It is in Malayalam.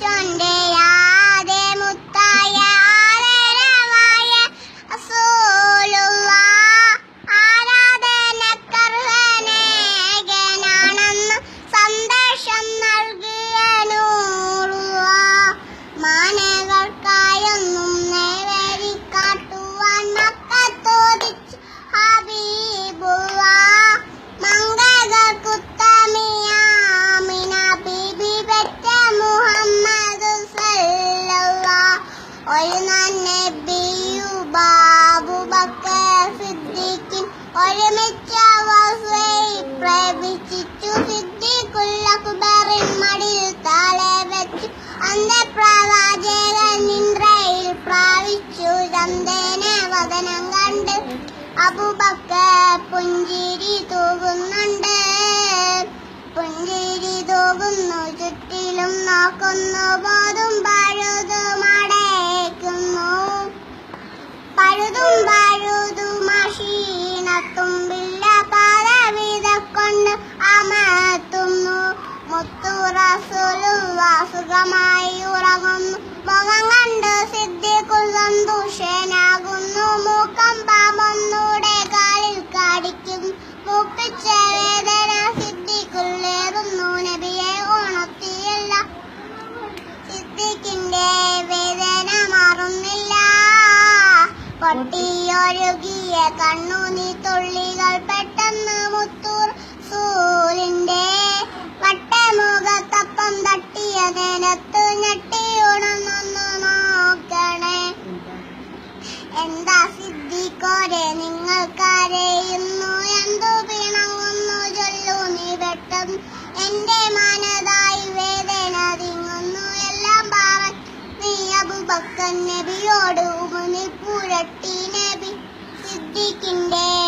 പടച്ചോന്റെ ഒരു നബിയു ബാബു ബക്കർ സിദ്ദീഖിൻ ഒരുമിച്ച പ്രവേശിച്ചു. സിദ്ദീഖുൽ അക്ബറിൻ മടിയിൽ താളെ വെച്ചു. അന്തപ്രവാചകൻ നിന്ദ്രയിൽ പ്രാപിച്ചു. ചന്ദനെ വദനം കണ്ട് അബുബക്കർ പുഞ്ചിരി തൂകുന്നുണ്ട്. പുഞ്ചിരി തൂകുന്നു ചുറ്റിലും നോക്കുന്നു പോതും അക്ഷീണത്തുമ്പില്ല പലവിധ കൊണ്ട് മുത്തു റസൂലും സുഖമായി ഉറങ്ങുന്നു. മുഖം കണ്ട് സിദ്ധിക്കുൾ സന്തോഷനാകുന്നു മൂക്കം പാമ്പൊന്നൂടെ കാലിൽ കടിക്കുന്നു മുപ്പിച്ച വേദന സിദ്ധിക്കുള്ളേറുന്നു. നബിയെ ഉണർത്തിയില്ല. സിദ്ദിഖിന്റെ വേദന മാറുന്നില്ല. പൊട്ടിയൊഴുകിയ കണ്ണുനീ തുള്ളികൾ പെട്ടെന്ന് മുത്തൂർ. സൂലിന്റെ വട്ടമുഖത്തപ്പം തട്ടിയ നേരത്ത് ഞെട്ടി ഉണർന്നൊന്ന് നോക്കണേ. എന്താ സിദ്ധിക്കോരെ നിങ്ങൾ എന്തു പിണങ്ങുന്നു ചൊല്ലു നീ പെട്ടെന്ന് എന്റെ മനതായി വേദന തിങ്ങുന്നു. എല്ലാം പറ നീ അബുബക്കൻ നബിയോട് ഉമനി Stick there.